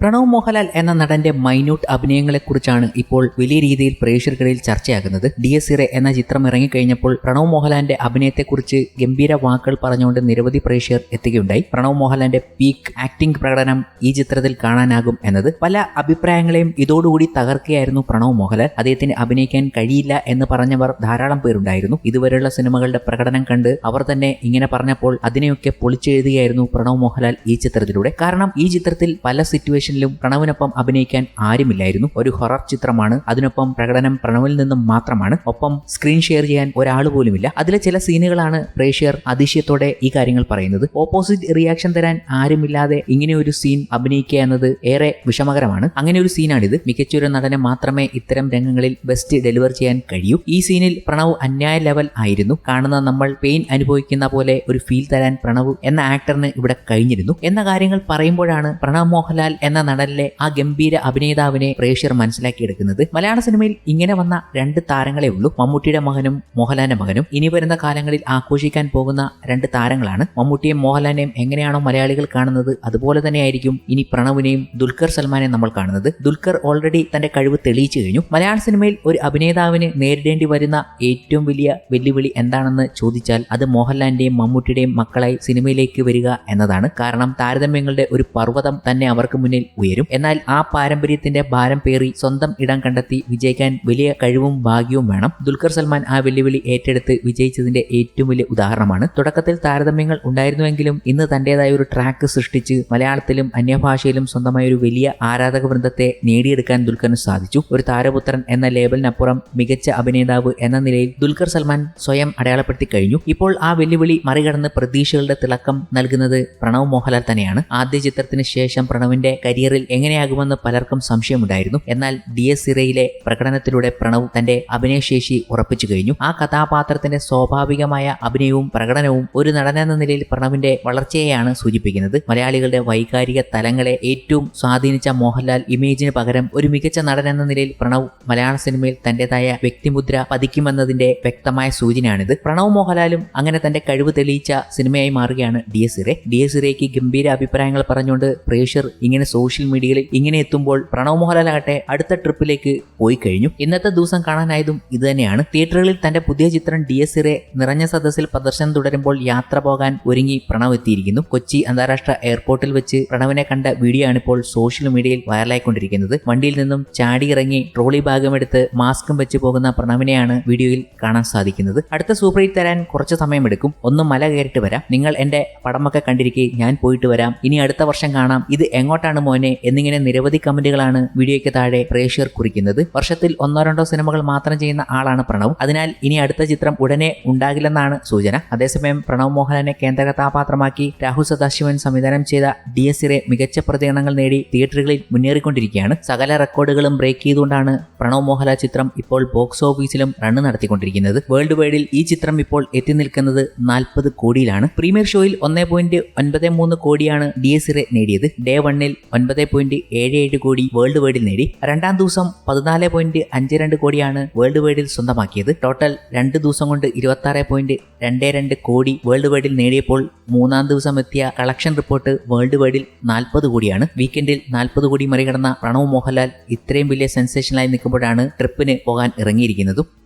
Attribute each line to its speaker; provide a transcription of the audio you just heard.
Speaker 1: പ്രണവ് മോഹൻലാൽ എന്ന നടന്റെ മൈന്യൂട്ട് അഭിനയങ്ങളെക്കുറിച്ചാണ് ഇപ്പോൾ വലിയ രീതിയിൽ പ്രേക്ഷകർക്കിടയിൽ ചർച്ചയാകുന്നത്. ഡി എസ് ഇറെ എന്ന ചിത്രം ഇറങ്ങിക്കഴിഞ്ഞപ്പോൾ പ്രണവ് മോഹൻലാലിന്റെ അഭിനയത്തെക്കുറിച്ച് ഗംഭീര വാക്കുകൾ പറഞ്ഞുകൊണ്ട് നിരവധി പ്രേക്ഷകർ എത്തുകയുണ്ടായി. പ്രണവ് മോഹൻലാലിന്റെ പീക്ക് ആക്ടിംഗ് പ്രകടനം ഈ ചിത്രത്തിൽ കാണാനാകും എന്നത് പല അഭിപ്രായങ്ങളെയും ഇതോടുകൂടി തകർക്കുകയായിരുന്നു പ്രണവ് മോഹൻലാൽ. അദ്ദേഹത്തിന് അഭിനയിക്കാൻ കഴിയില്ല എന്ന് പറഞ്ഞവർ ധാരാളം പേരുണ്ടായിരുന്നു. ഇതുവരെയുള്ള സിനിമകളുടെ പ്രകടനം കണ്ട് അവർ തന്നെ ഇങ്ങനെ പറഞ്ഞപ്പോൾ അതിനെയൊക്കെ പൊളിച്ചെഴുതുകയായിരുന്നു പ്രണവ് മോഹൻലാൽ ഈ ചിത്രത്തിലൂടെ. കാരണം ഈ ചിത്രത്തിൽ പല സിറ്റുവേഷനിലും പ്രണവിനൊപ്പം അഭിനയിക്കാൻ ആരുമില്ലായിരുന്നു. ഒരു ഹൊറർ ചിത്രമാണ്. അതിനൊപ്പം പ്രകടനം പ്രണവിൽ നിന്നും മാത്രമാണ്. ഒപ്പം സ്ക്രീൻ ഷെയർ ചെയ്യാൻ ഒരാൾ പോലുമില്ല. അതിലെ ചില സീനുകളാണ് പ്രേക്ഷകർ അതിശയത്തോടെ ഈ കാര്യങ്ങൾ പറയുന്നത്. ഓപ്പോസിറ്റ് റിയാക്ഷൻ തരാൻ ആരുമില്ലാതെ ഇങ്ങനെ ഒരു സീൻ അഭിനയിക്കുക എന്നത് ഏറെ വിഷമകരമാണ്. അങ്ങനെ ഒരു സീനാണിത്. മികച്ചൊരു നടനെ മാത്രമേ ഇത്തരം രംഗങ്ങളിൽ ബെസ്റ്റ് ഡെലിവർ ചെയ്യാൻ കഴിയൂ. ഈ സീനിൽ പ്രണവ് അന്യായ ലെവൽ ആയിരുന്നു. കാണുന്ന നമ്മൾ പെയിൻ അനുഭവിക്കുന്ന പോലെ ഒരു ഫീൽ തരാൻ പ്രണവ് എന്ന ആക്ടറിന് ഇവിടെ കഴിഞ്ഞിരുന്നു. എന്ന കാര്യങ്ങൾ പറയുമ്പോഴാണ് പ്രണവ് മോഹൻലാൽ എന്ന നടനിലെ ആ ഗംഭീര അഭിനേതാവിനെ പ്രേക്ഷകർ മനസ്സിലാക്കിയെടുക്കുന്നത്. മലയാള സിനിമയിൽ ഇങ്ങനെ വന്ന രണ്ട് താരങ്ങളെ ഉള്ളൂ. മമ്മൂട്ടിയുടെ മകനും മോഹൻലാലിന്റെ മകനും. ഇനി വരുന്ന കാലങ്ങളിൽ ആഘോഷിക്കാൻ പോകുന്ന രണ്ട് താരങ്ങളാണ്. മമ്മൂട്ടിയും മോഹൻലാലിനെയും എങ്ങനെയാണോ മലയാളികൾ കാണുന്നത് അതുപോലെ തന്നെയായിരിക്കും ഇനി പ്രണവിനെയും ദുൽഖർ സൽമാനെയും നമ്മൾ കാണുന്നത്. ദുൽഖർ ഓൾറെഡി തന്റെ കഴിവ് തെളിയിച്ചു കഴിഞ്ഞു. മലയാള സിനിമയിൽ ഒരു അഭിനേതാവിന് നേരിടേണ്ടി വരുന്ന ഏറ്റവും വലിയ വെല്ലുവിളി എന്താണെന്ന് ചോദിച്ചാൽ അത് മോഹൻലാലിന്റെയും മമ്മൂട്ടിയുടെയും മക്കളായി സിനിമയിലേക്ക് വരിക എന്നതാണ്. കാരണം താരതമ്യങ്ങളുടെ ഒരു പർവതം തന്നെ അവർക്ക് മുന്നിൽ ഉയരും. എന്നാൽ ആ പാരമ്പര്യത്തിന്റെ ഭാരം പേറി സ്വന്തം ഇടം കണ്ടെത്തി വിജയിക്കാൻ വലിയ കഴിവും ഭാഗ്യവും വേണം. ദുൽഖർ സൽമാൻ ആ വെല്ലുവിളി ഏറ്റെടുത്ത് വിജയിച്ചതിന്റെ ഏറ്റവും വലിയ ഉദാഹരണമാണ്. തുടക്കത്തിൽ താരതമ്യങ്ങൾ ഉണ്ടായിരുന്നുവെങ്കിലും ഇന്ന് തന്റേതായ ഒരു ട്രാക്ക് സൃഷ്ടിച്ച് മലയാളത്തിലും അന്യഭാഷയിലും സ്വന്തമായ ഒരു വലിയ ആരാധക വൃന്ദത്തെ നേടിയെടുക്കാൻ ദുൽഖറിന് സാധിച്ചു. ഒരു താരപുത്രൻ എന്ന ലേബലിനപ്പുറം മികച്ച അഭിനേതാവ് എന്ന നിലയിൽ ദുൽഖർ സൽമാൻ സ്വയം അടയാളപ്പെടുത്തി കഴിഞ്ഞു. ഇപ്പോൾ ആ വെല്ലുവിളി മറികടന്ന് പ്രതീക്ഷകളുടെ തിളക്കം നൽകുന്നത് പ്രണവ് മോഹൻലാൽ തന്നെയാണ്. ആദ്യ ചിത്രത്തിന് ശേഷം പ്രണവിന്റെ കരിയറിൽ എങ്ങനെയാകുമെന്ന് പലർക്കും സംശയമുണ്ടായിരുന്നു. എന്നാൽ ഡി എസ് സിറയിലെ പ്രകടനത്തിലൂടെ പ്രണവ് തന്റെ അഭിനയശേഷി ഉറപ്പിച്ചു കഴിഞ്ഞു. ആ കഥാപാത്രത്തിന്റെ സ്വാഭാവികമായ അഭിനയവും പ്രകടനവും ഒരു നടനെന്ന നിലയിൽ പ്രണവിന്റെ വളർച്ചയെയാണ് സൂചിപ്പിക്കുന്നത്. മലയാളികളുടെ വൈകാരിക തലങ്ങളെ ഏറ്റവും സ്വാധീനിച്ച മോഹൻലാൽ ഇമേജിന് പകരം ഒരു മികച്ച നടൻ എന്ന നിലയിൽ പ്രണവ് മലയാള സിനിമയിൽ തന്റേതായ വ്യക്തിമുദ്ര പതിക്കുമെന്നതിന്റെ വ്യക്തമായ സൂചനയാണിത്. പ്രണവ് മോഹൻലാലും അങ്ങനെ തന്റെ കഴിവ് തെളിയിച്ച സിനിമയായി മാറുകയാണ് Dies Irae Dies ഇറയ്ക്ക് ഗംഭീര അഭിപ്രായങ്ങൾ പറഞ്ഞുകൊണ്ട് പ്രേക്ഷർ ഇങ്ങനെ സോഷ്യൽ മീഡിയയിൽ ഇങ്ങനെ എത്തുമ്പോൾ പ്രണവ് മോഹൻലാലാകട്ടെ അടുത്ത ട്രിപ്പിലേക്ക് പോയി കഴിഞ്ഞു. ഇന്നത്തെ ദിവസം കാണാനായതും ഇത് തന്നെയാണ്. തിയേറ്ററുകളിൽ തന്റെ പുതിയ ചിത്രം ഡി എസ് ഇറെ നിറഞ്ഞ സദസ്സിൽ പ്രദർശനം തുടരുമ്പോൾ യാത്ര പോകാൻ ഒരുങ്ങി പ്രണവ് എത്തിയിരിക്കുന്നു. കൊച്ചി അന്താരാഷ്ട്ര എയർപോർട്ടിൽ വെച്ച് പ്രണവിനെ കണ്ട വീഡിയോ ആണ് ഇപ്പോൾ സോഷ്യൽ മീഡിയയിൽ വൈറലായിക്കൊണ്ടിരിക്കുന്നത്. വണ്ടിയിൽ നിന്നും ചാടി ഇറങ്ങി ട്രോളി ഭാഗമെടുത്ത് മാസ്കും വെച്ച് പോകുന്ന പ്രണവിനെയാണ് വീഡിയോയിൽ കാണാൻ സാധിക്കുന്നത്. അടുത്ത സൂപ്പർ ഹിറ്റ് തരാൻ കുറച്ച് സമയമെടുക്കും. ഒന്ന് മല കയറിയിട്ട് വരാം. നിങ്ങൾ എന്റെ പടമൊക്കെ കണ്ടിരിക്കെ ഞാൻ പോയിട്ട് വരാം. ഇനി അടുത്ത വർഷം കാണാം. ഇത് എങ്ങോട്ടാണ് മോനെ എന്നിങ്ങനെ നിരവധി കമന്റുകളാണ് വീഡിയോയ്ക്ക് താഴെ പ്രേക്ഷകർ കുറിക്കുന്നത്. വർഷത്തിൽ ഒന്നോ രണ്ടോ സിനിമകൾ മാത്രം ചെയ്യുന്ന ആളാണ് പ്രണവ്. അതിനാൽ ഇനി അടുത്ത ചിത്രം ഉടനെ ഉണ്ടാകില്ലെന്നാണ് സൂചന. അതേസമയം പ്രണവ് മോഹൻലാലിനെ കേന്ദ്ര കഥാപാത്രമാക്കി രാഹുൽ സദാശിവൻ സംവിധാനം ചെയ്ത ഡി എസ് ഇറെ മികച്ച പ്രതികരണങ്ങൾ നേടി തിയേറ്ററുകളിൽ മുന്നേറിക്കൊണ്ടിരിക്കുകയാണ്. സകല റെക്കോർഡുകളും ബ്രേക്ക് ചെയ്തുകൊണ്ടാണ് പ്രണവ് മോഹൻലാൽ ചിത്രം ഇപ്പോൾ ബോക്സ് ഓഫീസിലും റണ്ണ് നടത്തിക്കൊണ്ടിരിക്കുന്നത്. വേൾഡ് വൈഡിൽ ഈ ചിത്രം ഇപ്പോൾ എത്തി നിൽക്കുന്നത് നാൽപ്പത് കോടിയിലാണ്. പ്രീമിയർ ഷോയിൽ ഒന്നേ പോയിന്റ് ഒൻപത് മൂന്ന് കോടിയാണ് ഡി എസ് ഇറെ നേടിയത്. ഡേ വണ്ണിൽ ഒൻപത് പോയിന്റ് ഏഴ് ഏഴ് കോടി വേൾഡ് വൈഡിൽ നേടി. രണ്ടാം ദിവസം പതിനാല് പോയിന്റ് അഞ്ച് രണ്ട് കോടിയാണ് വേൾഡ് വൈഡിൽ സ്വന്തമാക്കിയത്. ടോട്ടൽ രണ്ട് ദിവസം കൊണ്ട് ഇരുപത്തി ആറ് പോയിന്റ് രണ്ട് രണ്ട് കോടി വേൾഡ് വൈഡിൽ നേടിയപ്പോൾ മൂന്നാം ദിവസം എത്തിയ കളക്ഷൻ റിപ്പോർട്ട് വേൾഡ് വൈഡിൽ നാൽപ്പത് കോടിയാണ്. വീക്കെൻഡിൽ നാൽപ്പത് കോടി മറികടന്ന പ്രണവ് മോഹൻലാൽ ഇത്രയും വലിയ സെൻസേഷനായി നിൽക്കുമ്പോഴാണ് ട്രിപ്പിന് പോകാൻ ഇറങ്ങിയിരിക്കുന്നതും.